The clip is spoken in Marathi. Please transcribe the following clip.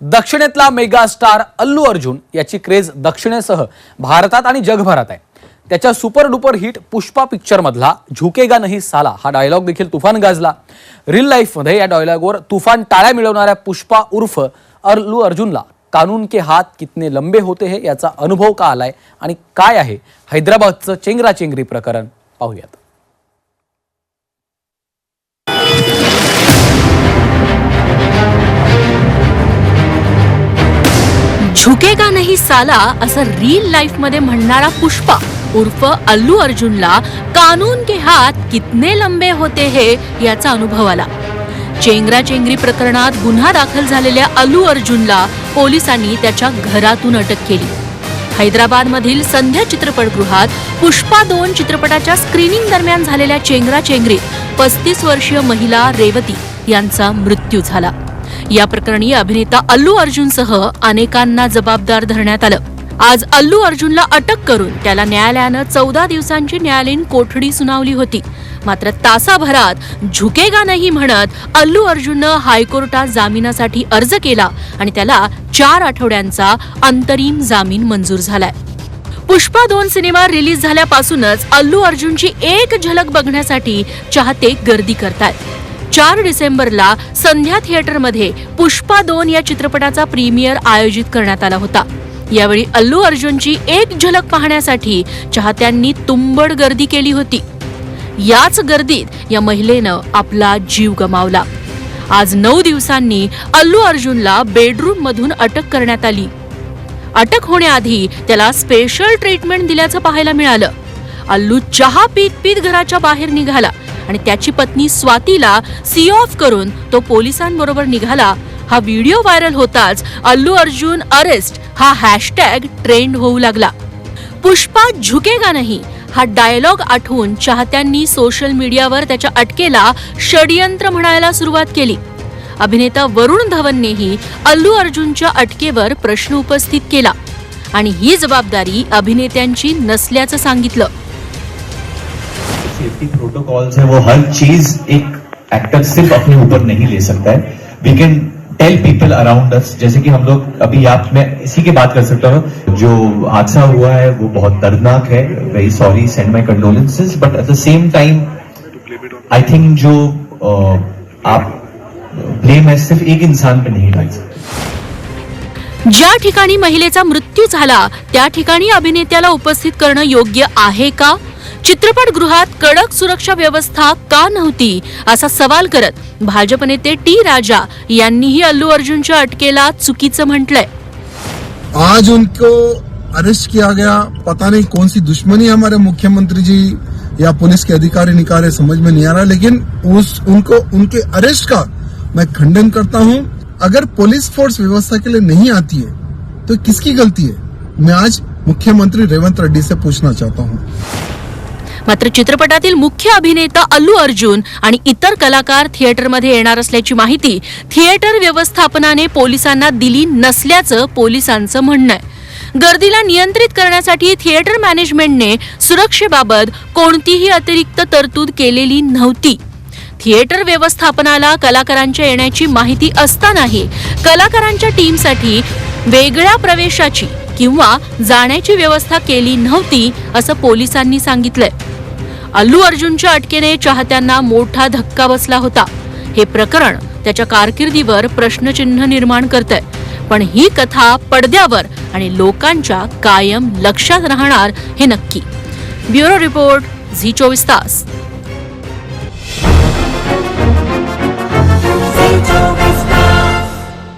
दक्षिणेतला मेगा स्टार अल्लू अर्जुन याची क्रेज दक्षिणेसह भारतात आणि जगभरात आहे. त्याच्या सुपर डुपर हिट पुष्पा पिक्चरमधला झुकेगा नाही साला हा डायलॉग देखील तुफान गाजला. रिल लाईफमध्ये या डायलॉगवर तुफान टाळ्या मिळवणाऱ्या पुष्पा उर्फ अल्लू अर्जुनला कानून के हात कितने लंबे होते हे याचा अनुभव का आलाय आणि काय आहे हैदराबादचं चेंगराचेंगरी प्रकरण? पाहूयात. झुकेगा नाही साला असं रील लाईफमध्ये म्हणणारा पुष्पा. उर्फ अल्लू अर्जुनला कानून के हात कितने लंबे होते हे याचा अनुभव आला. चेंगरा चेंगरी प्रकरणात गुन्हा दाखल झालेल्या अल्लू अर्जुनला पोलिसांनी त्याच्या घरातून अटक केली. हैदराबाद मधील संध्या चित्रपटगृहात पुष्पा दोन चित्रपटाच्या स्क्रीनिंग दरम्यान झालेल्या चेंगरा चेंगरीत पस्तीस वर्षीय महिला रेवती यांचा मृत्यू झाला. या प्रकरणी अभिनेता अल्लू अर्जुनसह अनेकांना जबाबदार धरण्यात आलं. आज अल्लू अर्जुनला अटक करून त्याला न्यायालयानं चौदा दिवसांची न्यायालयीन कोठडी सुनावली होती. मात्र तासाभरात झुकेगा नाही म्हणत अल्लू अर्जुननं हायकोर्टात जामिनासाठी अर्ज केला आणि त्याला चार आठवड्यांचा अंतरिम जामीन मंजूर झालाय. पुष्पा दोन सिनेमा रिलीज झाल्यापासूनच अल्लू अर्जुनची एक झलक बघण्यासाठी चाहते गर्दी करतायत. चार डिसेंबरला संध्या थिएटरमध्ये पुष्पा दोन या चित्रपटाचा प्रीमियर आयोजित करण्यात आला होता. यावेळी अल्लू अर्जुनची एक झलक पाहण्यासाठी चाहत्यांनी तुंबड गर्दी केली होती. याच गर्दीत या महिलेनं आपला जीव गमावला. आज नऊ दिवसांनी अल्लू अर्जुनला बेडरूम मधून अटक करण्यात आली. अटक होण्याआधी त्याला स्पेशल ट्रीटमेंट दिल्याचं पाहायला मिळालं. अल्लू चहा पीत पीत घराच्या बाहेर निघाला. आणि त्याची पत्नी स्वातीला सी ऑफ करून तो पोलिसांबरोबर निघाला. हा व्हिडिओ व्हायरल होताच अल्लू अर्जुन अरेस्ट हा हॅशटॅग ट्रेंड होऊ लागला. पुष्पा झुकेगा नाही? हा डायलॉग आठवून चाहत्यांनी सोशल मीडियावर त्याच्या अटकेला षडयंत्र म्हणायला सुरुवात केली. अभिनेता वरुण धवननेही अल्लू अर्जुनच्या अटकेवर प्रश्न उपस्थित केला आणि ही जबाबदारी अभिनेत्यांची नसल्याचं सांगितलं. सेफ्टी प्रोटोकॉल्स है वो हर चीज़ एक एक्टर सिर्फ़ अपने ऊपर नहीं ले सकता है। We can tell people around us जैसे कि हम लोग अभी आप मैं इसी की बात कर सकता हूँ जो हादसा हुआ है वो बहुत दर्दनाक है। Very sorry send my condolences but at the same time I think जो अ, आप ब्लेम है सिर्फ़ एक इंसान पे नहीं डाल सकते। ज्या ठिकाणी महिलेचा मृत्यू झाला त्या ठिकाणी अभिनेत्याला उपस्थित करणं योग्य आहे का? चित्रपटगृहात कडक सुरक्षा व्यवस्था का नव्हती असा सवाल करत भाजप नेते टी राजा यांनीही अल्लू अर्जुनच्या अटकेला चुकीचं म्हटलंय. आज उनको अरेस्ट किया गया. पता नहीं कौन सी दुश्मनी हमारे मुख्यमंत्री जी या पुलिस के अधिकारी निकाले समझ में नहीं आ रहा लेकिन उस उनको उनके अरेस्ट का मैं खंडन करता हूं। अगर पुलिस फोर्स व्यवस्था के लिए नहीं आती है तो किसकी गलती है? मैं आज मुख्यमंत्री रेवंत रेड्डी से पूछना चाहता हूं। मात्र चित्रपटातील मुख्य अभिनेता अल्लू अर्जुन आणि इतर कलाकार थिएटरमध्ये येणार असल्याची माहिती थिएटर व्यवस्थापनाने पोलिसांना दिली नसल्याचं पोलिसांचं म्हणणं आहे. गर्दीला नियंत्रित करण्यासाठी थिएटर मॅनेजमेंटने सुरक्षेबाबत कोणतीही अतिरिक्त तरतूद केलेली नव्हती. थिएटर व्यवस्थापनाला कलाकारांच्या येण्याची माहिती असतानाही कलाकारांच्या टीमसाठी वेगळ्या प्रवेशाची किंवा जाण्याची व्यवस्था केली नव्हती असं पोलिसांनी सांगितलंय. अल्लू अर्जुनच्या अटकेने चाहत्यांना मोठा धक्का बसला होता. हे प्रकरण त्याच्या कारकिर्दीवर प्रश्नचिन्ह निर्माण करतंय. पण ही कथा पडद्यावर आणि लोकांच्या कायम लक्षात राहणार हे नक्की. ब्युरो रिपोर्ट झी चोवीस तास.